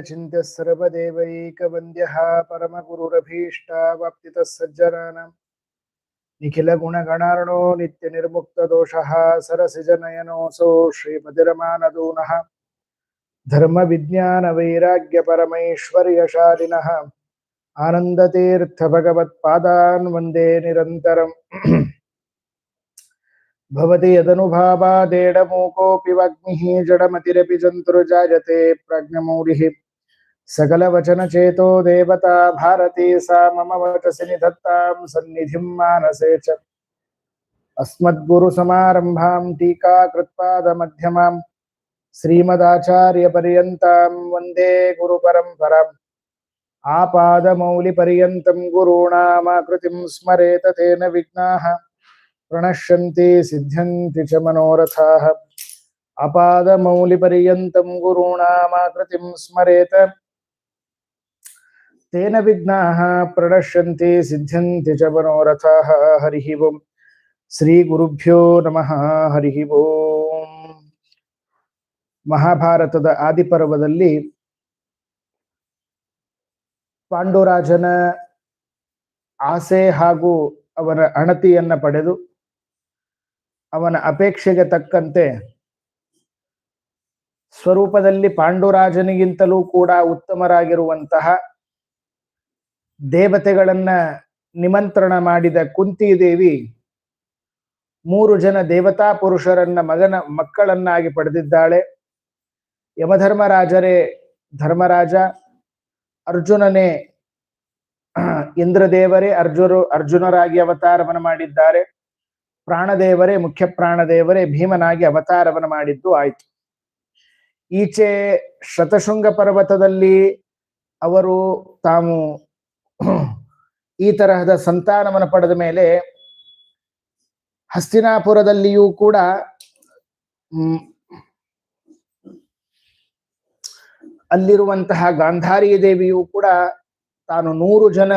चिन्त्य सर्वदेवैकवन्द्यः परमगुरुरभीष्टावाप्तितः सज्जनानां निखिलगुणगणार्णो नित्यनिर्मुक्तदोषः सरसिजनयनोऽसौ श्रीमतिरमानदूनः धर्मविज्ञानवैराग्यपरमैश्वर्यशालिनः। आनन्दतीर्थभगवत्पादान् वंदे निरन्तरम्। भवति यदनुभावादेडमूकोऽपि वाग्मिः, जडमतिरपि जन्तुर्जायते प्रज्ञमौलिः। सकलवचनचेतो देवता भारती सा मम वचसि निधत्तां सन्निधिं मानसे च। अस्मद्गुरुसमारम्भां टीकाकृत्पादमध्यमां श्रीमदाचार्यपर्यन्तां वंदे गुरुपरम्पराम्। आपादमौलिपर्यन्तं गुरूणामाकृतिं स्मरेत तेन विघ्नाः, प्रणश्यन्ति सिद्ध्यन्ति च मनोरथाः। अपादमौलिपर्यन्तं गुरूणामाकृतिं स्मरेत ತೇನ ವಿಘ್ನಾಹ ಪ್ರಣಶ್ಯಂತೆ ಸಿದ್ಧಂತಿ ಚ ಮನೋರಥ ಹರಿಹಿ ಓಂ ಶ್ರೀ ಗುರುಭ್ಯೋ ನಮಃ ಹರಿಹಿ ಓಂ ಮಹಾಭಾರತದ ಆದಿಪರ್ವದಲ್ಲಿ ಪಾಂಡುರಾಜನ ಆಸೆ ಹಾಗೂ ಅವರ ಅಣತಿಯನ್ನ ಪಡೆದು, ಅವನ ಅಪೇಕ್ಷೆಗೆ ತಕ್ಕಂತೆ ಸ್ವರೂಪದಲ್ಲಿ ಪಾಂಡುರಾಜನಿಗಿಂತಲೂ ಕೂಡ ಉತ್ತಮರಾಗಿರುವಂತಹ ದೇವತೆಗಳನ್ನ ನಿಮಂತ್ರಣ ಮಾಡಿದ ಕುಂತಿದೇವಿ ಮೂರು ಜನ ದೇವತಾ ಪುರುಷರನ್ನ ಮಗನ ಮಕ್ಕಳನ್ನಾಗಿ ಪಡೆದಿದ್ದಾಳೆ. ಯಮಧರ್ಮರಾಜರೇ ಧರ್ಮರಾಜ, ಅರ್ಜುನನೇ ಇಂದ್ರದೇವರೇ ಅರ್ಜುರು, ಅರ್ಜುನರಾಗಿ ಅವತಾರವನ್ನು ಮಾಡಿದ್ದಾರೆ. ಪ್ರಾಣದೇವರೇ ಮುಖ್ಯ ಪ್ರಾಣದೇವರೇ ಭೀಮನಾಗಿ ಅವತಾರವನ್ನು ಮಾಡಿದ್ದು ಆಯಿತು. ಈಚೆ ಶತಶೃಂಗ ಪರ್ವತದಲ್ಲಿ ಅವರು ತಾವು ಈ ತರಹದ ಸಂತಾನವನ್ನು ಪಡೆದ ಮೇಲೆ ಹಸ್ತಿನಾಪುರದಲ್ಲಿಯೂ ಕೂಡ ಅಲ್ಲಿರುವಂತಹ ಗಾಂಧಾರಿ ದೇವಿಯೂ ಕೂಡ ತಾನು ನೂರು ಜನ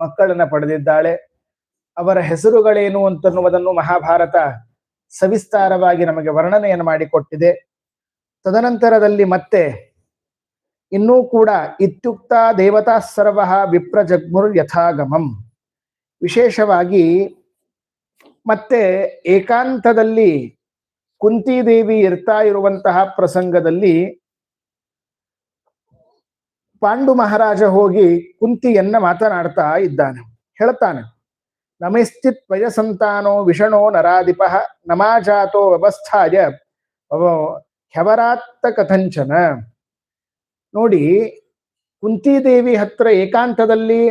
ಮಕ್ಕಳನ್ನ ಪಡೆದಿದ್ದಾಳೆ. ಅವರ ಹೆಸರುಗಳೇನು ಅಂತನ್ನುವುದನ್ನು ಮಹಾಭಾರತ ಸವಿಸ್ತಾರವಾಗಿ ನಮಗೆ ವರ್ಣನೆಯನ್ನು ಮಾಡಿಕೊಟ್ಟಿದೆ. ತದನಂತರದಲ್ಲಿ ಮತ್ತೆ ಇನ್ನೂ ಕೂಡ ಇತ್ಯುಕ್ತ ದೇವತಾ ಸರ್ವ ವಿಪ್ರ ಜಗ್ಮುರ್ ಯಥಾಗಮಂ. ವಿಶೇಷವಾಗಿ ಮತ್ತೆ ಏಕಾಂತದಲ್ಲಿ ಕುಂತಿದೇವಿ ಇರ್ತಾ ಇರುವಂತಹ ಪ್ರಸಂಗದಲ್ಲಿ ಪಾಂಡು ಮಹಾರಾಜ ಹೋಗಿ ಕುಂತಿಯನ್ನ ಮಾತನಾಡ್ತಾ ಇದ್ದಾನೆ, ಹೇಳ್ತಾನೆ. ನಮೇಸ್ತಿ ತ್ವಯ ಸಂತಾನೋ ವಿಷಣೋ ನರಾಧಿಪ ನಮಾಜಾತೋ ವ್ಯವಸ್ಥಾಯ ಹ್ಯವರಾತ್ತ ಕಥಂಚನ. ನೋಡಿ ಕುಂತಿದೇವಿ ಹತ್ರ ಏಕಾಂತದಲ್ಲಿ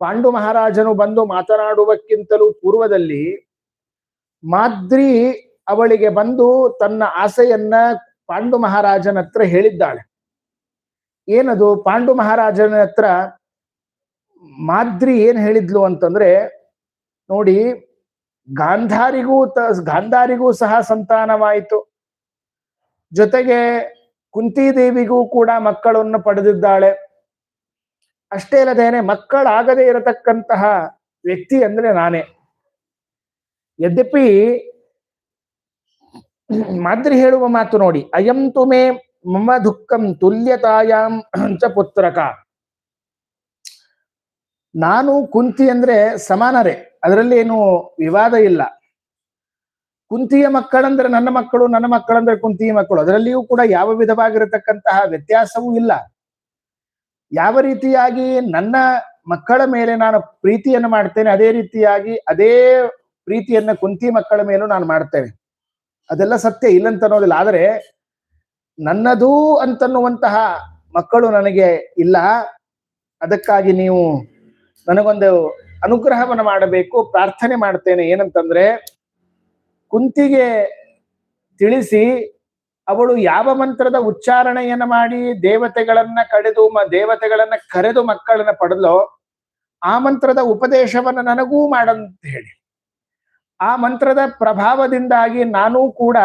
ಪಾಂಡು ಮಹಾರಾಜನು ಬಂದು ಮಾತನಾಡುವಕ್ಕಿಂತಲೂ ಪೂರ್ವದಲ್ಲಿ ಮಾದ್ರಿ ಅವಳಿಗೆ ಬಂದು ತನ್ನ ಆಸೆಯನ್ನ ಪಾಂಡು ಮಹಾರಾಜನ ಹತ್ರ ಹೇಳಿದ್ದಾಳೆ. ಏನದು? ಪಾಂಡು ಮಹಾರಾಜನ ಹತ್ರ ಮಾದ್ರಿ ಏನ್ ಹೇಳಿದ್ಲು ಅಂತಂದ್ರೆ, ನೋಡಿ, ಗಾಂಧಾರಿಗೂ ಗಾಂಧಾರಿಗೂ ಸಹ ಸಂತಾನವಾಯಿತು. ಜೊತೆಗೆ ಕುಂತಿದೇವಿಗೂ ಕೂಡ ಮಕ್ಕಳನ್ನು ಪಡೆದಿದ್ದಾಳೆ. ಅಷ್ಟೇ ಅಲ್ಲದೇನೆ ಮಕ್ಕಳಾಗದೇ ಇರತಕ್ಕಂತಹ ವ್ಯಕ್ತಿ ಅಂದ್ರೆ ನಾನೇ. ಯದ್ಯಪಿ ಮಾದ್ರಿ ಹೇಳುವ ಮಾತು ನೋಡಿ, ಅಯಂ ತುಮೆ ಮಮ ದುಃಖಂ ತುಲ್ಯತಾಯಾಂ ಚ ಪುತ್ರಕ. ನಾನು ಕುಂತಿ ಅಂದ್ರೆ ಸಮಾನರೇ, ಅದರಲ್ಲಿ ಏನು ವಿವಾದ ಇಲ್ಲ. ಕುಂತಿಯ ಮಕ್ಕಳಂದ್ರೆ ನನ್ನ ಮಕ್ಕಳು, ನನ್ನ ಮಕ್ಕಳಂದ್ರೆ ಕುಂತಿಯ ಮಕ್ಕಳು. ಅದರಲ್ಲಿಯೂ ಕೂಡ ಯಾವ ವಿಧವಾಗಿರತಕ್ಕಂತಹ ವ್ಯತ್ಯಾಸವೂ ಇಲ್ಲ. ಯಾವ ರೀತಿಯಾಗಿ ನನ್ನ ಮಕ್ಕಳ ಮೇಲೆ ನಾನು ಪ್ರೀತಿಯನ್ನು ಮಾಡ್ತೇನೆ, ಅದೇ ರೀತಿಯಾಗಿ ಅದೇ ಪ್ರೀತಿಯನ್ನ ಕುಂತಿ ಮಕ್ಕಳ ಮೇಲೂ ನಾನು ಮಾಡ್ತೇನೆ. ಅದೆಲ್ಲ ಸತ್ಯ ಇಲ್ಲಂತ ಅನ್ನೋದಿಲ್ಲ. ಆದರೆ ನನ್ನದು ಅಂತನ್ನುವಂತಹ ಮಕ್ಕಳು ನನಗೆ ಇಲ್ಲ. ಅದಕ್ಕಾಗಿ ನೀವು ನನಗೊಂದು ಅನುಗ್ರಹವನ್ನು ಮಾಡಬೇಕು, ಪ್ರಾರ್ಥನೆ ಮಾಡ್ತೇನೆ. ಏನಂತಂದ್ರೆ ಕುಂತಿಗೆ ತಿಳಿಸಿ, ಅವಳು ಯಾವ ಮಂತ್ರದ ಉಚ್ಚಾರಣೆಯನ್ನ ಮಾಡಿ ದೇವತೆಗಳನ್ನ ಮ, ದೇವತೆಗಳನ್ನ ಕರೆದು ಮಕ್ಕಳನ್ನ ಪಡೆದಲೋ, ಆ ಮಂತ್ರದ ಉಪದೇಶವನ್ನ ನನಗೂ ಮಾಡಂತ ಹೇಳಿ. ಆ ಮಂತ್ರದ ಪ್ರಭಾವದಿಂದಾಗಿ ನಾನೂ ಕೂಡ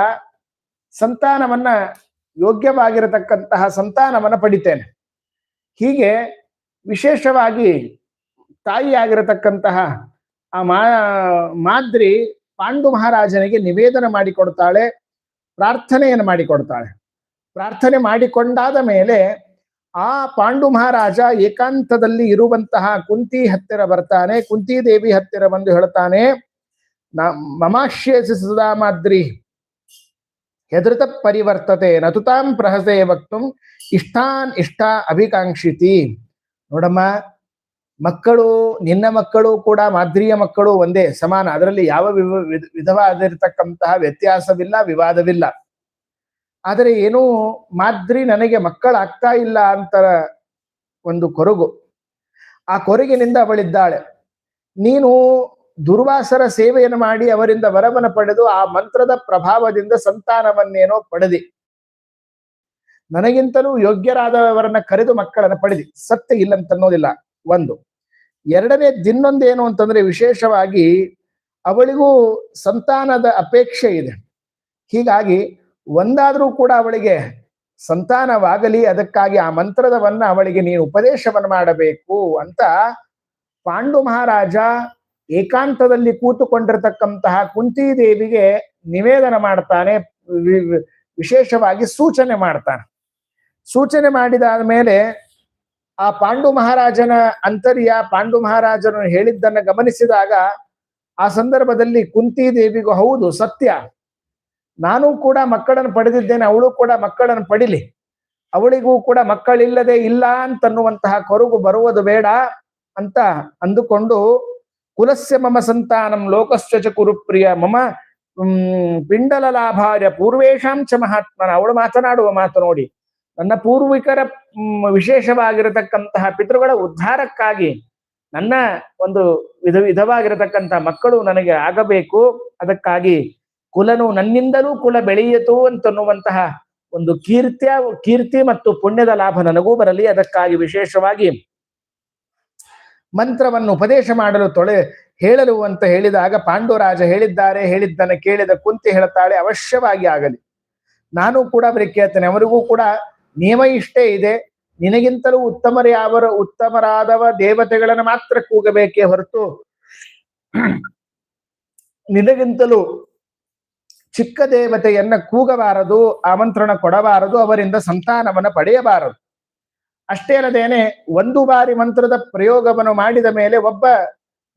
ಸಂತಾನವನ್ನ ಯೋಗ್ಯವಾಗಿರತಕ್ಕಂತಹ ಸಂತಾನವನ್ನ ಪಡಿತೇನೆ. ಹೀಗೆ ವಿಶೇಷವಾಗಿ ತಾಯಿಯಾಗಿರತಕ್ಕಂತಹ ಆ ಮಾದ್ರಿ ಪಾಂಡು ಮಹಾರಾಜನಿಗೆ ನಿವೇದನ ಮಾಡಿಕೊಡ್ತಾಳೆ, ಪ್ರಾರ್ಥನೆಯನ್ನು ಮಾಡಿಕೊಡ್ತಾಳೆ. ಪ್ರಾರ್ಥನೆ ಮಾಡಿಕೊಂಡಾದ ಮೇಲೆ ಆ ಪಾಂಡು ಮಹಾರಾಜ ಏಕಾಂತದಲ್ಲಿ ಇರುವಂತಹ ಕುಂತಿ ಹತ್ತಿರ ಬರ್ತಾನೆ, ಕುಂತಿ ದೇವಿ ಹತ್ತಿರ ಬಂದು ಹೇಳ್ತಾನೆ, ನ ಮಮಾಶ್ಯೇಸಿ ಸುಧಾಮಾದ್ರಿ ಹೆದೃತ ಪರಿವರ್ತತೆ ನತುತಾಂ ಪ್ರಹಸೆ ವಕ್ತು, ಇಷ್ಟಾನ್ ಇಷ್ಟ ಅಭಿಕಾಂಕ್ಷಿತಿ. ನೋಡಮ್ಮ ಮಕ್ಕಳು, ನಿನ್ನ ಮಕ್ಕಳು ಕೂಡ ಮಾದ್ರಿಯ ಮಕ್ಕಳು ಒಂದೇ, ಸಮಾನ. ಅದರಲ್ಲಿ ಯಾವ ವಿಧವಾದಿರ್ತಕ್ಕಂತಹ ವ್ಯತ್ಯಾಸವಿಲ್ಲ, ವಿವಾದವಿಲ್ಲ. ಆದರೆ ಏನೂ ಮಾದ್ರಿ ನನಗೆ ಮಕ್ಕಳಾಗ್ತಾ ಇಲ್ಲ ಅಂತ ಒಂದು ಕೊರಗು. ಆ ಕೊರಗಿನಿಂದ ಅವಳಿದ್ದಾಳೆ. ನೀನು ದುರ್ವಾಸರ ಸೇವೆಯನ್ನು ಮಾಡಿ ಅವರಿಂದ ವರವನ ಪಡೆದು ಆ ಮಂತ್ರದ ಪ್ರಭಾವದಿಂದ ಸಂತಾನವನ್ನೇನೋ ಪಡೆದಿ. ನನಗಿಂತಲೂ ಯೋಗ್ಯರಾದವರನ್ನ ಕರೆದು ಮಕ್ಕಳನ್ನ ಪಡೆದಿ. ಸತ್ಯ ಇಲ್ಲಂತನ್ನೋದಿಲ್ಲ ಒಂದು ಎರಡನೇ ದಿನ್ನೊಂದೇನು ಅಂತಂದ್ರೆ ವಿಶೇಷವಾಗಿ ಅವಳಿಗೂ ಸಂತಾನದ ಅಪೇಕ್ಷೆ ಇದೆ. ಹೀಗಾಗಿ ಒಂದಾದ್ರೂ ಕೂಡ ಅವಳಿಗೆ ಸಂತಾನವಾಗಲಿ, ಅದಕ್ಕಾಗಿ ಆ ಮಂತ್ರದವನ್ನ ಅವಳಿಗೆ ನೀನು ಉಪದೇಶವನ್ನು ಮಾಡಬೇಕು ಅಂತ ಪಾಂಡು ಮಹಾರಾಜ ಏಕಾಂತದಲ್ಲಿ ಕೂತುಕೊಂಡಿರತಕ್ಕಂತಹ ಕುಂತಿದೇವಿಗೆ ನಿವೇದನ ಮಾಡ್ತಾನೆ, ವಿಶೇಷವಾಗಿ ಸೂಚನೆ ಮಾಡ್ತಾನೆ. ಸೂಚನೆ ಮಾಡಿದಾದ ಮೇಲೆ ಆ ಪಾಂಡು ಮಹಾರಾಜನ ಅಂತರ್ಯ ಪಾಂಡು ಮಹಾರಾಜನು ಹೇಳಿದ್ದನ್ನ ಗಮನಿಸಿದಾಗ ಆ ಸಂದರ್ಭದಲ್ಲಿ ಕುಂತಿ ದೇವಿಗೂ ಹೌದು ಸತ್ಯ. ನಾನು ಕೂಡ ಮಕ್ಕಳನ್ನು ಪಡೆದಿದ್ದೇನೆ, ಅವಳು ಕೂಡ ಮಕ್ಕಳನ್ನು ಪಡಿಲಿ. ಅವಳಿಗೂ ಕೂಡ ಮಕ್ಕಳಿಲ್ಲದೆ ಇಲ್ಲ ಅಂತನ್ನುವಂತಹ ಕೊರಗು ಬರುವುದು ಬೇಡ ಅಂತ ಅಂದುಕೊಂಡು, ಕುಲಸ್ಯ ಮಮ ಸಂತಾನಂ ಲೋಕಸ್ವಚ ಕುರುಪ್ರಿಯ ಮಮ ಪಿಂಡಲ ಲಾಭಾರ್ಯ ಪೂರ್ವೇಶಾಂಚ ಮಹಾತ್ಮನ, ಅವಳು ಮಾತನಾಡುವ ಮಾತು ನೋಡಿ. ನನ್ನ ಪೂರ್ವಿಕರ ವಿಶೇಷವಾಗಿರತಕ್ಕಂತಹ ಪಿತೃಗಳ ಉದ್ಧಾರಕ್ಕಾಗಿ ನನ್ನ ಒಂದು ವಿಧ ವಿಧವಾಗಿರತಕ್ಕಂತಹ ಮಕ್ಕಳು ನನಗೆ ಆಗಬೇಕು. ಅದಕ್ಕಾಗಿ ಕುಲನು ನನ್ನಿಂದಲೂ ಕುಲ ಬೆಳೆಯಿತು ಅಂತನ್ನುವಂತಹ ಒಂದು ಕೀರ್ತಿಯ, ಕೀರ್ತಿ ಮತ್ತು ಪುಣ್ಯದ ಲಾಭ ನನಗೂ ಬರಲಿ. ಅದಕ್ಕಾಗಿ ವಿಶೇಷವಾಗಿ ಮಂತ್ರವನ್ನು ಉಪದೇಶ ಮಾಡಲು ತೊಳೆ ಹೇಳಲು ಅಂತ ಹೇಳಿದಾಗ ಪಾಂಡುರಾಜ ಹೇಳಿದ್ದಾರೆ. ಹೇಳಿದ್ದನ್ನು ಕೇಳಿದ ಕುಂತಿ ಹೇಳ್ತಾಳೆ, ಅವಶ್ಯವಾಗಿ ಆಗಲಿ. ನಾನು ಕೂಡ ಅವರಿಗೆ ಕೇಳ್ತೇನೆ. ಅವರಿಗೂ ಕೂಡ ನಿಯಮ ಇಷ್ಟೇ ಇದೆ. ನಿನಗಿಂತಲೂ ಉತ್ತಮರ ಯಾವರ ಉತ್ತಮರಾದವ ದೇವತೆಗಳನ್ನು ಮಾತ್ರ ಕೂಗಬೇಕೇ ಹೊರತು ನಿನಗಿಂತಲೂ ಚಿಕ್ಕ ದೇವತೆಯನ್ನ ಕೂಗಬಾರದು, ಆಮಂತ್ರಣ ಕೊಡಬಾರದು, ಅವರಿಂದ ಸಂತಾನವನ್ನ ಪಡೆಯಬಾರದು. ಅಷ್ಟೇ ಅಲ್ಲದೇನೆ ಒಂದು ಬಾರಿ ಮಂತ್ರದ ಪ್ರಯೋಗವನ್ನು ಮಾಡಿದ ಮೇಲೆ ಒಬ್ಬ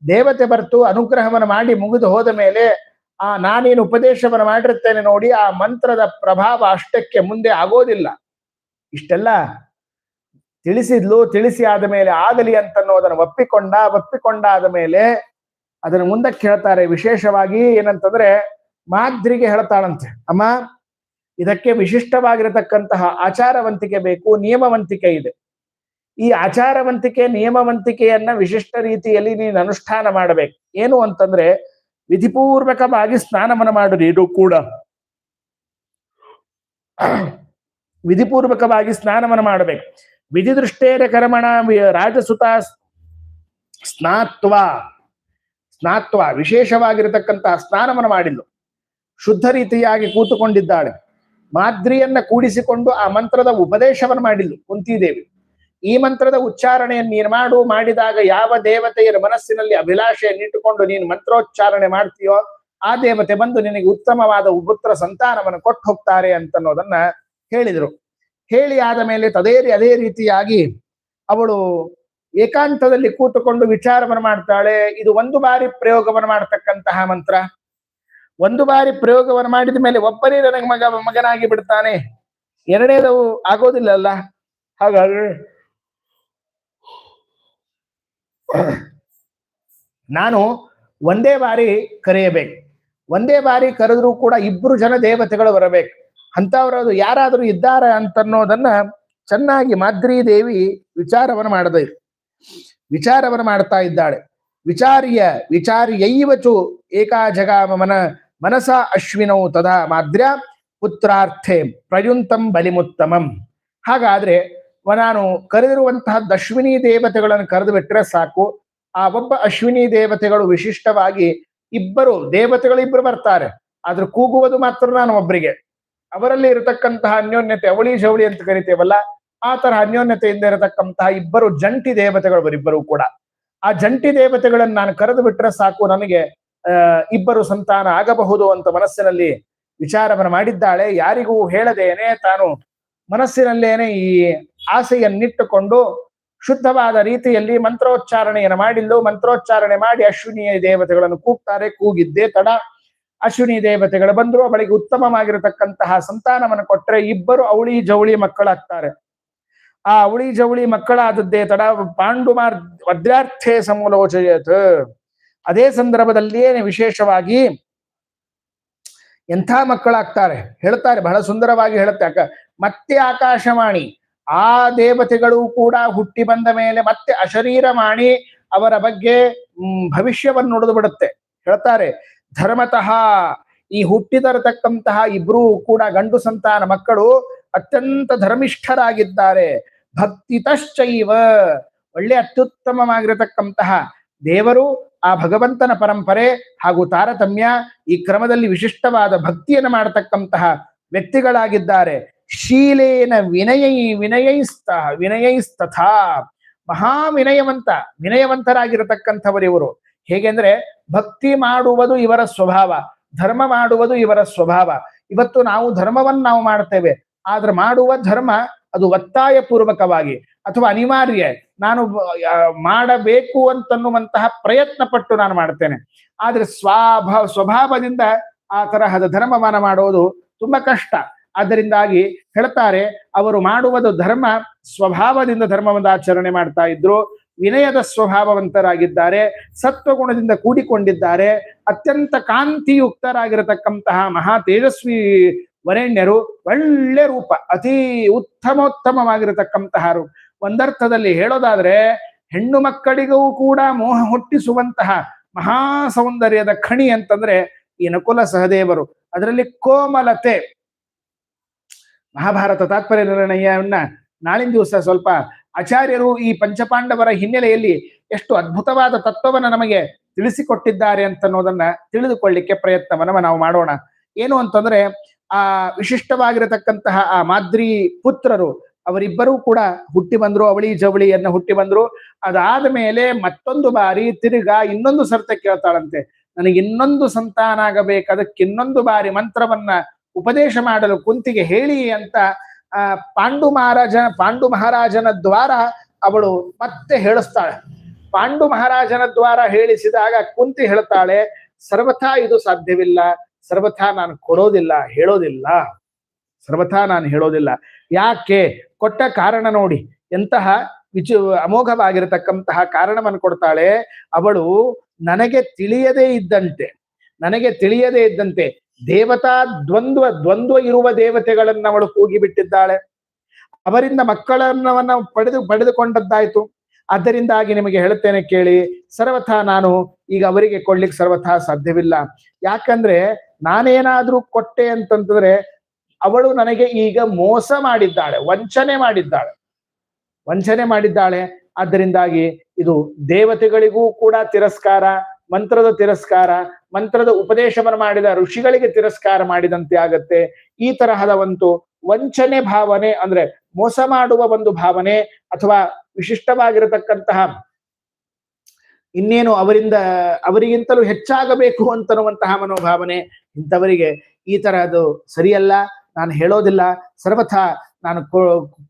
ದೇವತೆ ಬರ್ತು, ಅನುಗ್ರಹವನ್ನು ಮಾಡಿ ಮುಗಿದು ಹೋದ ಮೇಲೆ, ಆ ನಾನೇನು ಉಪದೇಶವನ್ನು ಮಾಡಿರುತ್ತೇನೆ ನೋಡಿ, ಆ ಮಂತ್ರದ ಪ್ರಭಾವ ಅಷ್ಟಕ್ಕೆ ಮುಂದೆ ಆಗೋದಿಲ್ಲ. ಇಷ್ಟೆಲ್ಲ ತಿಳಿಸಿದ್ಲು, ತಿಳಿಸಿ ಆದ ಮೇಲೆ ಆಗಲಿ ಅಂತನ್ನೋದನ್ನು ಒಪ್ಪಿಕೊಂಡ, ಒಪ್ಪಿಕೊಂಡಾದ ಮೇಲೆ ಅದನ್ನು ಮುಂದಕ್ಕೆ ಹೇಳ್ತಾರೆ. ವಿಶೇಷವಾಗಿ ಏನಂತಂದ್ರೆ ಮಾದ್ರಿಗೆ ಹೇಳ್ತಾಳಂತೆ. ಅಮ್ಮ, ಇದಕ್ಕೆ ವಿಶಿಷ್ಟವಾಗಿರತಕ್ಕಂತಹ ಆಚಾರವಂತಿಕೆ ಬೇಕು, ನಿಯಮವಂತಿಕೆ ಇದೆ. ಈ ಆಚಾರವಂತಿಕೆ, ನಿಯಮವಂತಿಕೆಯನ್ನ ವಿಶಿಷ್ಟ ರೀತಿಯಲ್ಲಿ ನೀನು ಅನುಷ್ಠಾನ ಮಾಡಬೇಕು. ಏನು ಅಂತಂದ್ರೆ ವಿಧಿಪೂರ್ವಕವಾಗಿ ಸ್ನಾನವನ್ನು ಮಾಡು ನೀನು ಕೂಡ. ವಿಧಿಪೂರ್ವಕವಾಗಿ ಸ್ನಾನವನ್ನು ಮಾಡಬೇಕು. ವಿಧಿದೃಷ್ಟೇರ ಕರ್ಮಣ ರಾಜಸುತ ಸ್ನಾತ್ವ. ಸ್ನಾತ್ವ ವಿಶೇಷವಾಗಿರತಕ್ಕಂತಹ ಸ್ನಾನವನ್ನು ಮಾಡಿದ್ಲು. ಶುದ್ಧ ರೀತಿಯಾಗಿ ಕೂತುಕೊಂಡಿದ್ದಾಳೆ. ಮಾದ್ರಿಯನ್ನ ಕೂಡಿಸಿಕೊಂಡು ಆ ಮಂತ್ರದ ಉಪದೇಶವನ್ನು ಮಾಡಿದ್ಲು ಕುಂತಿದೇವಿ. ಈ ಮಂತ್ರದ ಉಚ್ಚಾರಣೆಯನ್ನು ನೀನು ಮಾಡು, ಮಾಡಿದಾಗ ಯಾವ ದೇವತೆಯರ ಮನಸ್ಸಿನಲ್ಲಿ ಅಭಿಲಾಷೆಯನ್ನಿಟ್ಟುಕೊಂಡು ನೀನು ಮಂತ್ರೋಚ್ಚಾರಣೆ ಮಾಡ್ತೀಯೋ, ಆ ದೇವತೆ ಬಂದು ನಿನಗೆ ಉತ್ತಮವಾದ ಉಪುತ್ರ ಸಂತಾನವನ್ನು ಕೊಟ್ಟು ಹೋಗ್ತಾರೆ ಅಂತನ್ನೋದನ್ನ ಹೇಳಿದರು. ಹೇಳಿ ಆದ ಮೇಲೆ ತದೇ ಅದೇ ರೀತಿಯಾಗಿ ಅವಳು ಏಕಾಂತದಲ್ಲಿ ಕೂತುಕೊಂಡು ವಿಚಾರವನ್ನು ಮಾಡ್ತಾಳೆ. ಇದು ಒಂದು ಬಾರಿ ಪ್ರಯೋಗವನ್ನು ಮಾಡತಕ್ಕಂತಹ ಮಂತ್ರ. ಒಂದು ಬಾರಿ ಪ್ರಯೋಗವನ್ನು ಮಾಡಿದ ಮೇಲೆ ಒಬ್ಬನೇ ನನಗೆ ಮಗ, ಮಗನಾಗಿ ಬಿಡ್ತಾನೆ. ಎರಡನೇದವು ಆಗೋದಿಲ್ಲಲ್ಲ. ಹಾಗಾದ್ರೆ ನಾನು ಒಂದೇ ಬಾರಿ ಕರೆಯಬೇಕು. ಒಂದೇ ಬಾರಿ ಕರೆದ್ರೂ ಕೂಡ ಇಬ್ರು ಜನ ದೇವತೆಗಳು ಬರಬೇಕು. ಅಂತವರದು ಯಾರಾದರೂ ಇದ್ದಾರೆ ಅಂತನ್ನೋದನ್ನ ಚೆನ್ನಾಗಿ ಮಾದ್ರಿ ದೇವಿ ವಿಚಾರವನ್ನು ಮಾಡದೆ. ವಿಚಾರವನ್ನು ಮಾಡ್ತಾ ಇದ್ದಾಳೆ. ವಿಚಾರ್ಯ, ವಿಚಾರ್ಯೈವಚು ಏಕಾ ಜಗಾಮ ಮನ ಮನಸ ಅಶ್ವಿನೌ ತದಾ ಮಾದ್ರ್ಯ ಪುತ್ರಾರ್ಥೆ ಪ್ರಯುಂತಂ ಬಲಿಮುತ್ತಮಂ. ಹಾಗಾದ್ರೆ ನಾನು ಕರೆದಿರುವಂತಹ ದಶ್ವಿನಿ ದೇವತೆಗಳನ್ನು ಕರೆದು ಬಿಟ್ಟರೆ ಸಾಕು. ಆ ಒಬ್ಬ ಅಶ್ವಿನಿ ದೇವತೆಗಳು ವಿಶಿಷ್ಟವಾಗಿ ಇಬ್ಬರು ದೇವತೆಗಳು ಇಬ್ಬರು ಬರ್ತಾರೆ. ಆದ್ರೆ ಕೂಗುವುದು ಮಾತ್ರ ನಾನು ಒಬ್ಬರಿಗೆ ಅವರಲ್ಲಿ ಇರತಕ್ಕಂತಹ ಅನ್ಯೋನ್ಯತೆ ಅವಳಿ ಜವಳಿ ಅಂತ ಕರಿತೇವಲ್ಲ, ಆ ತರ ಅನ್ಯೋನ್ಯತೆಯಿಂದ ಇರತಕ್ಕಂತಹ ಇಬ್ಬರು ಜಂಟಿ ದೇವತೆಗಳು ಬರಿಬ್ಬರು ಕೂಡ. ಆ ಜಂಟಿ ದೇವತೆಗಳನ್ನು ನಾನು ಕರೆದು ಬಿಟ್ರೆ ಸಾಕು, ನನಗೆ ಇಬ್ಬರು ಸಂತಾನ ಆಗಬಹುದು ಅಂತ ಮನಸ್ಸಿನಲ್ಲಿ ವಿಚಾರವನ್ನು ಮಾಡಿದ್ದಾಳೆ. ಯಾರಿಗೂ ಹೇಳದೇನೆ ತಾನು ಮನಸ್ಸಿನಲ್ಲೇನೆ ಈ ಆಸೆಯನ್ನಿಟ್ಟುಕೊಂಡು ಶುದ್ಧವಾದ ರೀತಿಯಲ್ಲಿ ಮಂತ್ರೋಚ್ಚಾರಣೆಯನ್ನು ಮಾಡಿಲ್ಲೋ ಮಂತ್ರೋಚ್ಚಾರಣೆ ಮಾಡಿ ಅಶ್ವಿನಿಯ ದೇವತೆಗಳನ್ನು ಕೂಗ್ತಾರೆ, ಕೂಗಿದ್ದೇ ತಡ. ಅಶ್ವಿನಿ ದೇವತೆಗಳು ಬಂದ್ರು ಅವಳಿಗೆ ಉತ್ತಮವಾಗಿರತಕ್ಕಂತಹ ಸಂತಾನವನ್ನು ಕೊಟ್ಟರೆ ಇಬ್ಬರು ಅವಳಿ ಜವಳಿ ಮಕ್ಕಳಾಗ್ತಾರೆ. ಆ ಅವಳಿ ಜವಳಿ ಮಕ್ಕಳಾದದ್ದೇ ತಡ ಪಾಂಡುಮಾರ್ ವದ್ರಾರ್ಥೇ ಸಮೂಲೋಚಯತ್. ಅದೇ ಸಂದರ್ಭದಲ್ಲಿಯೇ ವಿಶೇಷವಾಗಿ ಎಂಥ ಮಕ್ಕಳಾಗ್ತಾರೆ? ಹೇಳ್ತಾರೆ, ಬಹಳ ಸುಂದರವಾಗಿ ಹೇಳುತ್ತೆ. ಮತ್ತೆ ಆಕಾಶವಾಣಿ, ಆ ದೇವತೆಗಳು ಕೂಡ ಹುಟ್ಟಿ ಬಂದ ಮೇಲೆ ಮತ್ತೆ ಅಶರೀರವಾಣಿ ಅವರ ಬಗ್ಗೆ ಭವಿಷ್ಯವನ್ನು ನುಡಿದು ಬಿಡುತ್ತೆ. ಹೇಳ್ತಾರೆ ಧರ್ಮತಃ ಈ ಹುಟ್ಟಿದರತಕ್ಕಂತಹ ಇಬ್ರು ಕೂಡ ಗಂಡು ಸಂತಾನ ಮಕ್ಕಳು ಅತ್ಯಂತ ಧರ್ಮಿಷ್ಠರಾಗಿದ್ದಾರೆ. ಭಕ್ತಿತಶ್ಚೈವ. ಒಳ್ಳೆ ಅತ್ಯುತ್ತಮವಾಗಿರತಕ್ಕಂತಹ ದೇವರು ಆ ಭಗವಂತನ ಪರಂಪರೆ ಹಾಗೂ ತಾರತಮ್ಯ ಈ ಕ್ರಮದಲ್ಲಿ ವಿಶಿಷ್ಟವಾದ ಭಕ್ತಿಯನ್ನು ಮಾಡತಕ್ಕಂತಹ ವ್ಯಕ್ತಿಗಳಾಗಿದ್ದಾರೆ. ಶೀಲೇನ ವಿನಯೈ ವಿನಯೈಸ್ತ, ವಿನಯೈಸ್ತಥಾ. ಮಹಾ ವಿನಯವಂತ ವಿನಯವಂತರಾಗಿರತಕ್ಕಂಥವರು ಇವರು. ಹೇಗೆಂದ್ರೆ ಭಕ್ತಿ ಮಾಡುವುದು ಇವರ ಸ್ವಭಾವ, ಧರ್ಮ ಮಾಡುವುದು ಇವರ ಸ್ವಭಾವ. ಇವತ್ತು ನಾವು ಧರ್ಮವನ್ನು ನಾವು ಮಾಡ್ತೇವೆ, ಆದ್ರೆ ಮಾಡುವ ಧರ್ಮ ಅದು ಒತ್ತಾಯ ಪೂರ್ವಕವಾಗಿ ಅಥವಾ ಅನಿವಾರ್ಯ. ನಾನು ಮಾಡಬೇಕು ಅಂತನ್ನುವಂತಹ ಪ್ರಯತ್ನ ಪಟ್ಟು ನಾನು ಮಾಡ್ತೇನೆ. ಆದ್ರೆ ಸ್ವಭಾವ ಸ್ವಭಾವದಿಂದ ಆ ತರಹದ ಧರ್ಮವನ್ನ ಮಾಡೋದು ತುಂಬಾ ಕಷ್ಟ. ಆದ್ದರಿಂದಾಗಿ ಹೇಳ್ತಾರೆ, ಅವರು ಮಾಡುವುದು ಧರ್ಮ, ಸ್ವಭಾವದಿಂದ ಧರ್ಮವನ್ನು ಆಚರಣೆ ಮಾಡ್ತಾ ಇದ್ರು. ವಿನಯದ ಸ್ವಭಾವವಂತರಾಗಿದ್ದಾರೆ, ಸತ್ವಗುಣದಿಂದ ಕೂಡಿಕೊಂಡಿದ್ದಾರೆ, ಅತ್ಯಂತ ಕಾಂತಿಯುಕ್ತರಾಗಿರತಕ್ಕಂತಹ ಮಹಾ ತೇಜಸ್ವಿ ವರೇಣ್ಯರು ಒಳ್ಳೆ ರೂಪ, ಅತಿ ಉತ್ತಮೋತ್ತಮವಾಗಿರತಕ್ಕಂತಹ ರೂಪ. ಒಂದರ್ಥದಲ್ಲಿ ಹೇಳೋದಾದ್ರೆ, ಹೆಣ್ಣು ಮಕ್ಕಳಿಗೂ ಕೂಡ ಮೋಹ ಹುಟ್ಟಿಸುವಂತಹ ಮಹಾ ಸೌಂದರ್ಯದ ಖಣಿ ಅಂತಂದ್ರೆ ಈ ನಕುಲ ಸಹದೇವರು. ಅದರಲ್ಲಿ ಕೋಮಲತೆ. ಮಹಾಭಾರತ ತಾತ್ಪರ್ಯ ನಿರ್ಣಯವನ್ನ ನಾಳಿನ ದಿವಸ ಸ್ವಲ್ಪ ಆಚಾರ್ಯರು ಈ ಪಂಚಪಾಂಡವರ ಹಿನ್ನೆಲೆಯಲ್ಲಿ ಎಷ್ಟು ಅದ್ಭುತವಾದ ತತ್ವವನ್ನು ನಮಗೆ ತಿಳಿಸಿಕೊಟ್ಟಿದ್ದಾರೆ ಅಂತ ಅನ್ನೋದನ್ನ ತಿಳಿದುಕೊಳ್ಳಿಕ್ಕೆ ಪ್ರಯತ್ನವನ್ನ ನಾವು ಮಾಡೋಣ. ಏನು ಅಂತಂದ್ರೆ, ಆ ವಿಶಿಷ್ಟವಾಗಿರತಕ್ಕಂತಹ ಆ ಮಾದ್ರಿ ಪುತ್ರರು, ಅವರಿಬ್ಬರೂ ಕೂಡ ಹುಟ್ಟಿ ಬಂದ್ರು, ಅವಳಿ ಜವಳಿಯನ್ನ ಹುಟ್ಟಿ ಬಂದ್ರು. ಅದಾದ ಮೇಲೆ ಮತ್ತೊಂದು ಬಾರಿ ತಿರುಗ ಇನ್ನೊಂದು ಸರ್ತ ಕೇಳ್ತಾಳಂತೆ. ನನಗೆ ಇನ್ನೊಂದು ಸಂತಾನ ಆಗಬೇಕು, ಅದಕ್ಕೆ ಇನ್ನೊಂದು ಬಾರಿ ಮಂತ್ರವನ್ನ ಉಪದೇಶ ಮಾಡಲು ಕುಂತಿಗೆ ಹೇಳಿ ಅಂತ ಆ, ಪಾಂಡು ಮಹಾರಾಜ ಪಾಂಡು ಮಹಾರಾಜನ ದ್ವಾರ ಅವಳು ಮತ್ತೆ ಹೇಳಿಸ್ತಾಳೆ. ಪಾಂಡು ಮಹಾರಾಜನ ದ್ವಾರ ಹೇಳಿಸಿದಾಗ ಕುಂತಿ ಹೇಳ್ತಾಳೆ, ಸರ್ವಥಾ ಇದು ಸಾಧ್ಯವಿಲ್ಲ, ಸರ್ವಥಾ ನಾನು ಕೊಡೋದಿಲ್ಲ, ಹೇಳೋದಿಲ್ಲ. ಸರ್ವಥಾ ನಾನು ಹೇಳೋದಿಲ್ಲ. ಯಾಕೆ? ಕೊಟ್ಟ ಕಾರಣ ನೋಡಿ. ಎಂತಹ ವಿಚು, ಅಮೋಘವಾಗಿರತಕ್ಕಂತಹ ಕಾರಣವನ್ನು ಕೊಡ್ತಾಳೆ. ಅವಳು ನನಗೆ ತಿಳಿಯದೇ ಇದ್ದಂತೆ, ನನಗೆ ತಿಳಿಯದೇ ಇದ್ದಂತೆ ದೇವತಾ ದ್ವಂದ್ವ ದ್ವಂದ್ವ ಇರುವ ದೇವತೆಗಳನ್ನ ಅವಳು ಕೂಗಿಬಿಟ್ಟಿದ್ದಾಳೆ. ಅವರಿಂದ ಮಕ್ಕಳನ್ನವನ್ನ ಪಡೆದು, ಪಡೆದುಕೊಂಡದ್ದಾಯ್ತು. ಅದರಿಂದಾಗಿ ನಿಮಗೆ ಹೇಳುತ್ತೇನೆ ಕೇಳಿ, ಸರ್ವಥಾ ನಾನು ಈಗ ಅವರಿಗೆ ಕೊಡ್ಲಿಕ್ಕೆ ಸರ್ವಥ ಸಾಧ್ಯವಿಲ್ಲ. ಯಾಕಂದ್ರೆ ನಾನೇನಾದ್ರೂ ಕೊಟ್ಟೆ ಅಂತಂತಂದ್ರೆ ಅವಳು ನನಗೆ ಈಗ ಮೋಸ ಮಾಡಿದ್ದಾಳೆ, ವಂಚನೆ ಮಾಡಿದ್ದಾಳೆ. ವಂಚನೆ ಮಾಡಿದ್ದಾಳೆ. ಆದ್ದರಿಂದಾಗಿ ಇದು ದೇವತೆಗಳಿಗೂ ಕೂಡ ತಿರಸ್ಕಾರ. ಮಂತ್ರದ ತಿರಸ್ಕಾರ, ಮಂತ್ರದ ಉಪದೇಶವನ್ನು ಮಾಡಿದ ಋಷಿಗಳಿಗೆ ತಿರಸ್ಕಾರ ಮಾಡಿದಂತೆ ಆಗತ್ತೆ. ಈ ತರಹದ ಒಂದು ವಂಚನೆ ಭಾವನೆ ಅಂದ್ರೆ ಮೋಸ ಮಾಡುವ ಒಂದು ಭಾವನೆ ಅಥವಾ ವಿಶಿಷ್ಟವಾಗಿರತಕ್ಕಂತಹ ಇನ್ನೇನು ಅವರಿಂದ, ಅವರಿಗಿಂತಲೂ ಹೆಚ್ಚಾಗಬೇಕು ಅಂತನ್ನುವಂತಹ ಮನೋಭಾವನೆ ಇಂಥವರಿಗೆ ಈ ತರಹದ್ದು ಸರಿಯಲ್ಲ, ನಾನು ಹೇಳೋದಿಲ್ಲ, ಸರ್ವಥಾ ನಾನು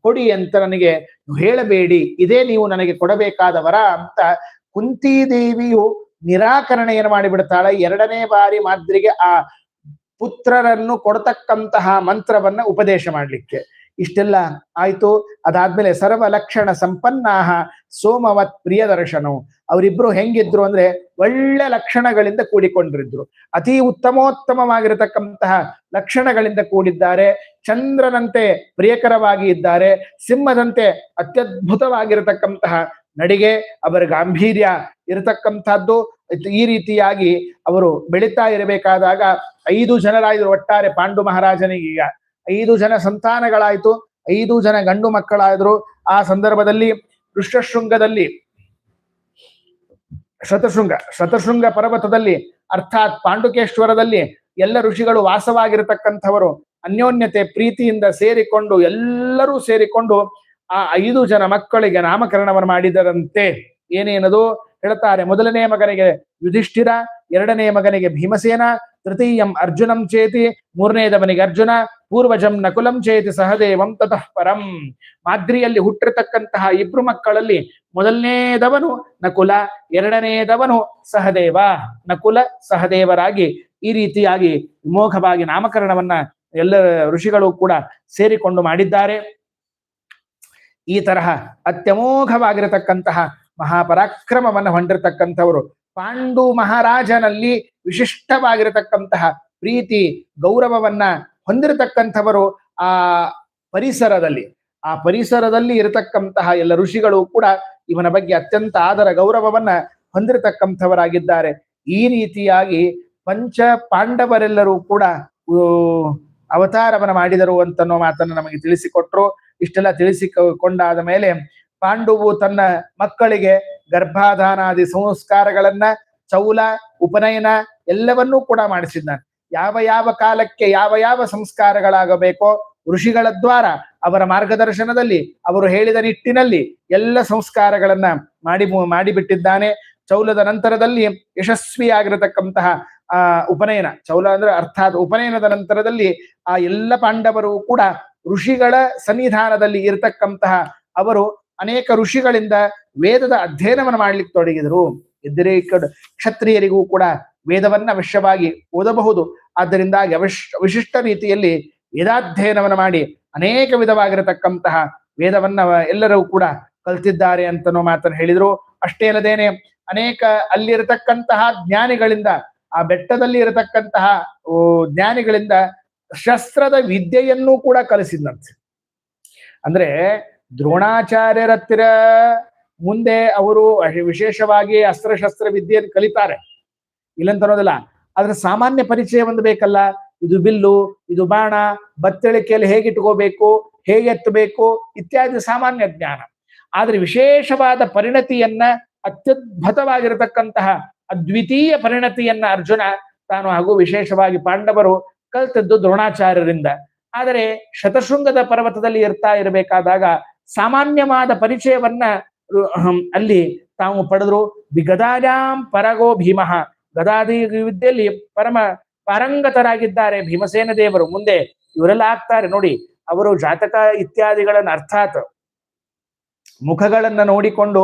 ಕೊಡಿ ಅಂತ ನನಗೆ ಹೇಳಬೇಡಿ, ಇದೇ ನೀವು ನನಗೆ ಕೊಡಬೇಕಾದ ವರ ಅಂತ ಕುಂತಿದೇವಿಯು ನಿರಾಕರಣೆಯನ್ನು ಮಾಡಿಬಿಡ್ತಾಳೆ? ಎರಡನೇ ಬಾರಿ ಮಾದ್ರಿಗೆ ಆ ಪುತ್ರರನ್ನು ಕೊಡತಕ್ಕಂತಹ ಮಂತ್ರವನ್ನ ಉಪದೇಶ ಮಾಡಲಿಕ್ಕೆ. ಇಷ್ಟೆಲ್ಲ ಆಯ್ತು. ಅದಾದ್ಮೇಲೆ ಸರ್ವ ಲಕ್ಷಣ ಸಂಪನ್ನಾಹ ಸೋಮವತ್ ಪ್ರಿಯ ದರ್ಶನವು ಅವರಿಬ್ರು ಹೆಂಗಿದ್ರು ಅಂದ್ರೆ ಒಳ್ಳೆ ಲಕ್ಷಣಗಳಿಂದ ಕೂಡಿಕೊಂಡಿದ್ರು. ಅತಿ ಉತ್ತಮೋತ್ತಮವಾಗಿರತಕ್ಕಂತಹ ಲಕ್ಷಣಗಳಿಂದ ಕೂಡಿದ್ದಾರೆ. ಚಂದ್ರನಂತೆ ಪ್ರಿಯಕರವಾಗಿ ಇದ್ದಾರೆ. ಸಿಂಹದಂತೆ ಅತ್ಯದ್ಭುತವಾಗಿರತಕ್ಕಂತಹ ನಡಿಗೆ, ಅವರ ಗಾಂಭೀರ್ಯ ಇರತಕ್ಕಂಥದ್ದು. ಈ ರೀತಿಯಾಗಿ ಅವರು ಬೆಳೀತಾ ಇರಬೇಕಾದಾಗ ಐದು ಜನರಾದ್ರು ಒಟ್ಟಾರೆ ಪಾಂಡು ಮಹಾರಾಜನಿಗೀಗ ಐದು ಜನ ಸಂತಾನಗಳಾಯಿತು, ಐದು ಜನ ಗಂಡು ಮಕ್ಕಳಾದ್ರು. ಆ ಸಂದರ್ಭದಲ್ಲಿ ಋಷ್ಯಶೃಂಗದಲ್ಲಿ ಶತಶೃಂಗ ಶತಶೃಂಗ ಪರ್ವತದಲ್ಲಿ ಅರ್ಥಾತ್ ಪಾಂಡುಕೇಶ್ವರದಲ್ಲಿ ಎಲ್ಲ ಋಷಿಗಳು ವಾಸವಾಗಿರತಕ್ಕಂಥವರು, ಅನ್ಯೋನ್ಯತೆ ಪ್ರೀತಿಯಿಂದ ಸೇರಿಕೊಂಡು ಎಲ್ಲರೂ ಸೇರಿಕೊಂಡು ಆ ಐದು ಜನ ಮಕ್ಕಳಿಗೆ ನಾಮಕರಣವನ್ನು ಮಾಡಿದರಂತೆ ಏನೇನದು? ಹೇಳ್ತಾರೆ, ಮೊದಲನೇ ಮಗನಿಗೆ ಯುಧಿಷ್ಠಿರ, ಎರಡನೇ ಮಗನಿಗೆ ಭೀಮಸೇನ, ತೃತೀಯಂ ಅರ್ಜುನಂ ಚೇತಿ ಮೂರನೇದವನಿಗೆ ಅರ್ಜುನ, ಪೂರ್ವಜಂ ನಕುಲಂ ಚೇತಿ ಸಹದೇವಂ ತತಃ ಪರಂ. ಮಾದ್ರಿಯಲ್ಲಿ ಹುಟ್ಟಿರತಕ್ಕಂತಹ ಇಬ್ರು ಮಕ್ಕಳಲ್ಲಿ ಮೊದಲನೇದವನು ನಕುಲ ಎರಡನೆಯದವನು ಸಹದೇವ. ನಕುಲ, ಸಹದೇವರಾಗಿ ಈ ರೀತಿಯಾಗಿ ವಿಮೋಘವಾಗಿ ನಾಮಕರಣವನ್ನ ಎಲ್ಲ ಋಷಿಗಳು ಕೂಡ ಸೇರಿಕೊಂಡು ಮಾಡಿದ್ದಾರೆ. ಈ ತರಹ ಅತ್ಯಮೋಘವಾಗಿರತಕ್ಕಂತಹ ಮಹಾಪರಾಕ್ರಮವನ್ನು ಹೊಂದಿರತಕ್ಕಂಥವರು ಪಾಂಡು ಮಹಾರಾಜನಲ್ಲಿ ವಿಶಿಷ್ಟವಾಗಿರತಕ್ಕಂತಹ ಪ್ರೀತಿ, ಗೌರವವನ್ನ ಹೊಂದಿರತಕ್ಕಂಥವರು ಆ ಪರಿಸರದಲ್ಲಿ. ಆ ಪರಿಸರದಲ್ಲಿ ಇರತಕ್ಕಂತಹ ಎಲ್ಲ ಋಷಿಗಳು ಕೂಡ ಇವನ ಬಗ್ಗೆ ಅತ್ಯಂತ ಆದರ ಗೌರವವನ್ನ ಹೊಂದಿರತಕ್ಕಂಥವರಾಗಿದ್ದಾರೆ. ಈ ರೀತಿಯಾಗಿ ಪಂಚ ಪಾಂಡವರೆಲ್ಲರೂ ಕೂಡ ಅವತಾರವನ್ನು ಮಾಡಿದರು ಅಂತನ್ನೋ ಮಾತನ್ನು ನಮಗೆ ತಿಳಿಸಿಕೊಟ್ರು. ಇಷ್ಟೆಲ್ಲ ತಿಳಿಸಿಕೊಂಡಾದ ಮೇಲೆ ಪಾಂಡುವು ತನ್ನ ಮಕ್ಕಳಿಗೆ ಗರ್ಭಾಧಾನಾದಿ ಸಂಸ್ಕಾರಗಳನ್ನ, ಚೌಲ, ಉಪನಯನ ಎಲ್ಲವನ್ನೂ ಕೂಡ ಮಾಡಿಸಿದ್ದಾನೆ. ಯಾವ ಯಾವ ಕಾಲಕ್ಕೆ ಯಾವ ಯಾವ ಸಂಸ್ಕಾರಗಳಾಗಬೇಕೋ ಋಷಿಗಳ ದ್ವಾರ, ಅವರ ಮಾರ್ಗದರ್ಶನದಲ್ಲಿ, ಅವರು ಹೇಳಿದ ನಿಟ್ಟಿನಲ್ಲಿ ಎಲ್ಲ ಸಂಸ್ಕಾರಗಳನ್ನ ಮಾಡಿ ಮಾಡಿಬಿಟ್ಟಿದ್ದಾನೆ. ಚೌಲದ ನಂತರದಲ್ಲಿ ಯಶಸ್ವಿಯಾಗಿರತಕ್ಕಂತಹ, ಆ, ಉಪನಯನ. ಚೌಲ ಅಂದ್ರೆ ಅರ್ಥಾತ್ ಉಪನಯನದ ನಂತರದಲ್ಲಿ ಆ ಎಲ್ಲ ಪಾಂಡವರು ಕೂಡ ಋಷಿಗಳ ಸನ್ನಿಧಾನದಲ್ಲಿ ಇರತಕ್ಕಂತಹ ಅವರು ಅನೇಕ ಋಷಿಗಳಿಂದ ವೇದದ ಅಧ್ಯಯನವನ್ನು ಮಾಡ್ಲಿಕ್ಕೆ ತೊಡಗಿದರು. ಇದ್ದರೆ ಕ್ಷತ್ರಿಯರಿಗೂ ಕೂಡ ವೇದವನ್ನ ಅವಶ್ಯವಾಗಿ ಓದಬಹುದು. ಆದ್ದರಿಂದಾಗಿ ಅವಶ್, ವಿಶಿಷ್ಟ ರೀತಿಯಲ್ಲಿ ವೇದಾಧ್ಯಯನವನ್ನು ಮಾಡಿ ಅನೇಕ ವಿಧವಾಗಿರತಕ್ಕಂತಹ ವೇದವನ್ನ ಎಲ್ಲರೂ ಕೂಡ ಕಲ್ತಿದ್ದಾರೆ ಅಂತನೋ ಮಾತನ್ನು ಹೇಳಿದ್ರು. ಅಷ್ಟೇ ಅಲ್ಲದೇನೆ ಅನೇಕ ಅಲ್ಲಿರತಕ್ಕಂತಹ ಜ್ಞಾನಿಗಳಿಂದ, ಆ ಬೆಟ್ಟದಲ್ಲಿ ಇರತಕ್ಕಂತಹ ಜ್ಞಾನಿಗಳಿಂದ ಶಸ್ತ್ರದ ವಿದ್ಯೆಯನ್ನು ಕೂಡ ಕಲಿಸಿದಂತೆ ಅಂದ್ರೆ ದ್ರೋಣಾಚಾರ್ಯರ ಹತ್ತಿರ ಮುಂದೆ ಅವರು ವಿಶೇಷವಾಗಿ ಅಸ್ತ್ರಶಸ್ತ್ರ ವಿದ್ಯೆಯನ್ನು ಕಲಿತಾರೆ. ಇಲ್ಲಂತ ಅನ್ನೋದಿಲ್ಲ, ಆದ್ರೆ ಸಾಮಾನ್ಯ ಪರಿಚಯ ಒಂದು ಬೇಕಲ್ಲ? ಇದು ಬಿಲ್ಲು, ಇದು ಬಾಣ, ಬತ್ತಳಿಕೆಯಲ್ಲಿ ಹೇಗೆ ಇಟ್ಕೋಬೇಕು ಹೇಗೆ ಎತ್ತಬೇಕು, ಇತ್ಯಾದಿ ಸಾಮಾನ್ಯ ಜ್ಞಾನ. ಆದ್ರೆ ವಿಶೇಷವಾದ ಪರಿಣತಿಯನ್ನ ಅತ್ಯದ್ಭುತವಾಗಿರತಕ್ಕಂತಹ ಅದ್ವಿತೀಯ ಪರಿಣತಿಯನ್ನ ಅರ್ಜುನ ತಾನು ಹಾಗೂ ವಿಶೇಷವಾಗಿ ಪಾಂಡವರು ಕಲ್ತದ್ದು ದ್ರೋಣಾಚಾರ್ಯರಿಂದ. ಆದರೆ ಶತಶೃಂಗದ ಪರ್ವತದಲ್ಲಿ ಇರ್ತಾ ಇರಬೇಕಾದಾಗ ಸಾಮಾನ್ಯವಾದ ಪರಿಚಯವನ್ನ ಅಲ್ಲಿ ತಾವು ಪಡೆದ್ರು ಬಿಗದಾಜಾಂ ಪರಗೋ ಭೀಮಃ. ಗದಾದಿ ವಿದ್ಯೆಯಲ್ಲಿ ಪರಮ ಪಾರಂಗತರಾಗಿದ್ದಾರೆ ಭೀಮಸೇನ ದೇವರು. ಮುಂದೆ ಇವರೆಲ್ಲ ಆಗ್ತಾರೆ ನೋಡಿ. ಅವರು ಜಾತಕ ಇತ್ಯಾದಿಗಳನ್ನ ಅರ್ಥಾತ್ ಮುಖಗಳನ್ನ ನೋಡಿಕೊಂಡು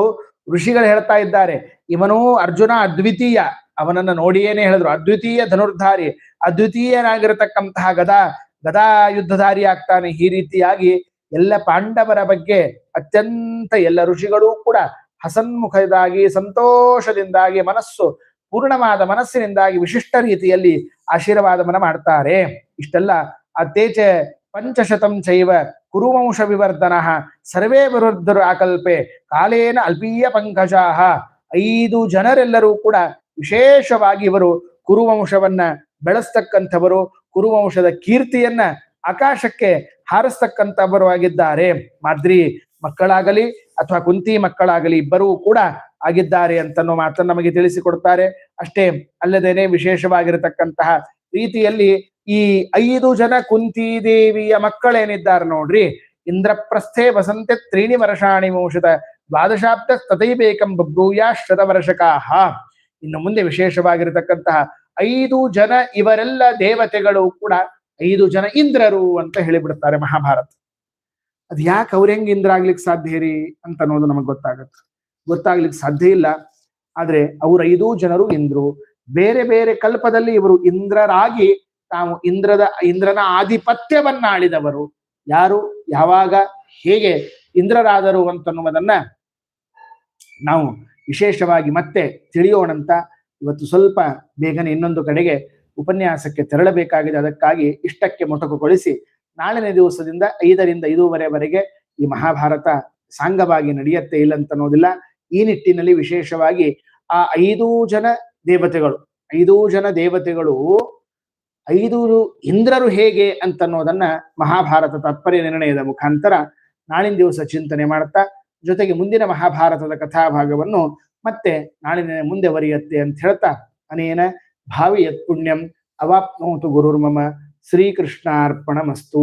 ಋಷಿಗಳು ಹೇಳ್ತಾ ಇದ್ದಾರೆ. ಇವನು ಅರ್ಜುನ ಅದ್ವಿತೀಯ. ಅವನನ್ನ ನೋಡಿಯೇನೆ ಹೇಳಿದ್ರು. ಅದ್ವಿತೀಯ ಧನುರ್ಧಾರಿ. ಅದ್ವಿತೀಯನಾಗಿರತಕ್ಕಂತಹ ಗದಾ ಗದಾ ಯುದ್ಧಧಾರಿ ಆಗ್ತಾನೆ. ಈ ರೀತಿಯಾಗಿ ಎಲ್ಲ ಪಾಂಡವರ ಬಗ್ಗೆ ಅತ್ಯಂತ ಎಲ್ಲ ಋಷಿಗಳು ಕೂಡ ಹಸನ್ಮುಖದಾಗಿ, ಸಂತೋಷದಿಂದಾಗಿ, ಮನಸ್ಸು ಪೂರ್ಣವಾದ ಮನಸ್ಸಿನಿಂದಾಗಿ ವಿಶಿಷ್ಟ ರೀತಿಯಲ್ಲಿ ಆಶೀರ್ವಾದವನ್ನ ಮಾಡ್ತಾರೆ. ಇಷ್ಟೆಲ್ಲ ಅತ್ತೇಚ ಪಂಚಶತಂ ಚೈವ ಕುರುವಂಶ ವಿವರ್ಧನ ಸರ್ವೇ ವಿರುದ್ಧರು ಆಕಲ್ಪೆ ಕಾಲೇನ ಅಲ್ಪೀಯ ಪಂಕಜಾಹ. ಐದು ಜನರೆಲ್ಲರೂ ಕೂಡ ವಿಶೇಷವಾಗಿ ಇವರು ಕುರುವಂಶವನ್ನ ಬೆಳೆಸ್ತಕ್ಕಂಥವರು ಕುರುವಂಶದ ಕೀರ್ತಿಯನ್ನ ಆಕಾಶಕ್ಕೆ ಹಾರಿಸ್ತಕ್ಕಂಥವರು ಆಗಿದ್ದಾರೆ. ಮಾದ್ರಿ ಮಕ್ಕಳಾಗಲಿ ಅಥವಾ ಕುಂತಿ ಮಕ್ಕಳಾಗಲಿ ಇಬ್ಬರೂ ಕೂಡ ಆಗಿದ್ದಾರೆ ಅಂತನೋ ಮಾತನ್ನು ನಮಗೆ ತಿಳಿಸಿಕೊಡ್ತಾರೆ. ಅಷ್ಟೇ ಅಲ್ಲದೇನೆ ವಿಶೇಷವಾಗಿರತಕ್ಕಂತಹ ರೀತಿಯಲ್ಲಿ ಈ ಐದು ಜನ ಕುಂತಿ ದೇವಿಯ ಮಕ್ಕಳೇನಿದ್ದಾರೆ ನೋಡ್ರಿ. ಇಂದ್ರಪ್ರಸ್ಥೆ ವಸಂತೆ ತ್ರೀಣಿ ವರ್ಷಾಣಿ ವಂಶದ ದ್ವಾದಶಾಬ್ದ ತಥೈಬೇಕಂ ಬಬ್ರೂಯಾ ಶತವರ್ಷಕಾಹ ಇನ್ನು ಮುಂದೆ ವಿಶೇಷವಾಗಿರತಕ್ಕಂತಹ ಐದು ಜನ ಇವರೆಲ್ಲ ದೇವತೆಗಳು ಕೂಡ ಐದು ಜನ ಇಂದ್ರರು ಅಂತ ಹೇಳಿಬಿಡ್ತಾರೆ ಮಹಾಭಾರತ. ಅದ್ ಯಾಕೆ ಅವ್ರ ಹೆಂಗ್ ಇಂದ್ರ ಆಗ್ಲಿಕ್ಕೆ ಸಾಧ್ಯ ರೀ ಅಂತ ಅನ್ನೋದು ನಮಗ್ ಗೊತ್ತಾಗತ್ತೆ. ಗೊತ್ತಾಗ್ಲಿಕ್ಕೆ ಸಾಧ್ಯ ಇಲ್ಲ. ಆದ್ರೆ ಅವ್ರ ಐದೂ ಜನರು ಇಂದ್ರು, ಬೇರೆ ಬೇರೆ ಕಲ್ಪದಲ್ಲಿ ಇವರು ಇಂದ್ರರಾಗಿ ತಾವು ಇಂದ್ರದ, ಇಂದ್ರನ ಆಧಿಪತ್ಯವನ್ನ ಆಳಿದವರು ಯಾರು? ಯಾವಾಗ? ಹೇಗೆ ಇಂದ್ರರಾದರು ಅಂತನ್ನುವುದನ್ನ ನಾವು ವಿಶೇಷವಾಗಿ ಮತ್ತೆ ತಿಳಿಯೋಣಂತ ಇವತ್ತು ಸ್ವಲ್ಪ ಬೇಗನೆ ಇನ್ನೊಂದು ಕಡೆಗೆ ಉಪನ್ಯಾಸಕ್ಕೆ ತೆರಳಬೇಕಾಗಿದೆ. ಅದಕ್ಕಾಗಿ ಇಷ್ಟಕ್ಕೆ ಮೊಟಕುಗೊಳಿಸಿ ನಾಳಿನ ದಿವಸದಿಂದ ಐದರಿಂದ ಐದೂವರೆವರೆಗೆ ಈ ಮಹಾಭಾರತ ಸಾಂಗವಾಗಿ ನಡೆಯುತ್ತೆ ಅನ್ನೋದಿಲ್ಲ ಈ ನಿಟ್ಟಿನಲ್ಲಿ ವಿಶೇಷವಾಗಿ ಆ ಐದು ಜನ ದೇವತೆಗಳು, ಐದು ಜನ ದೇವತೆಗಳು ಐದು ಇಂದ್ರರು ಹೇಗೆ ಅಂತನ್ನೋದನ್ನ ಮಹಾಭಾರತ ತಾತ್ಪರ್ಯ ನಿರ್ಣಯದ ಮುಖಾಂತರ ನಾಳಿನ ದಿವಸ ಚಿಂತನೆ ಮಾಡ್ತಾ, ಜೊತೆಗೆ ಮುಂದಿನ ಮಹಾಭಾರತದ ಕಥಾಭಾಗವನ್ನು ಮತ್ತೆ ನಾಳಿನ ಮುಂದೆ ಬರೆಯುತ್ತೆ ಅಂತ ಹೇಳ್ತಾ ಅನೇನ ಭಾವಿ ಯತ್ ಪುಣ್ಯಂ ಅವಾಪ್ನೋತು ಗುರುರ್ಮಮ ಶ್ರೀಕೃಷ್ಣಾರ್ಪಣಮಸ್ತು.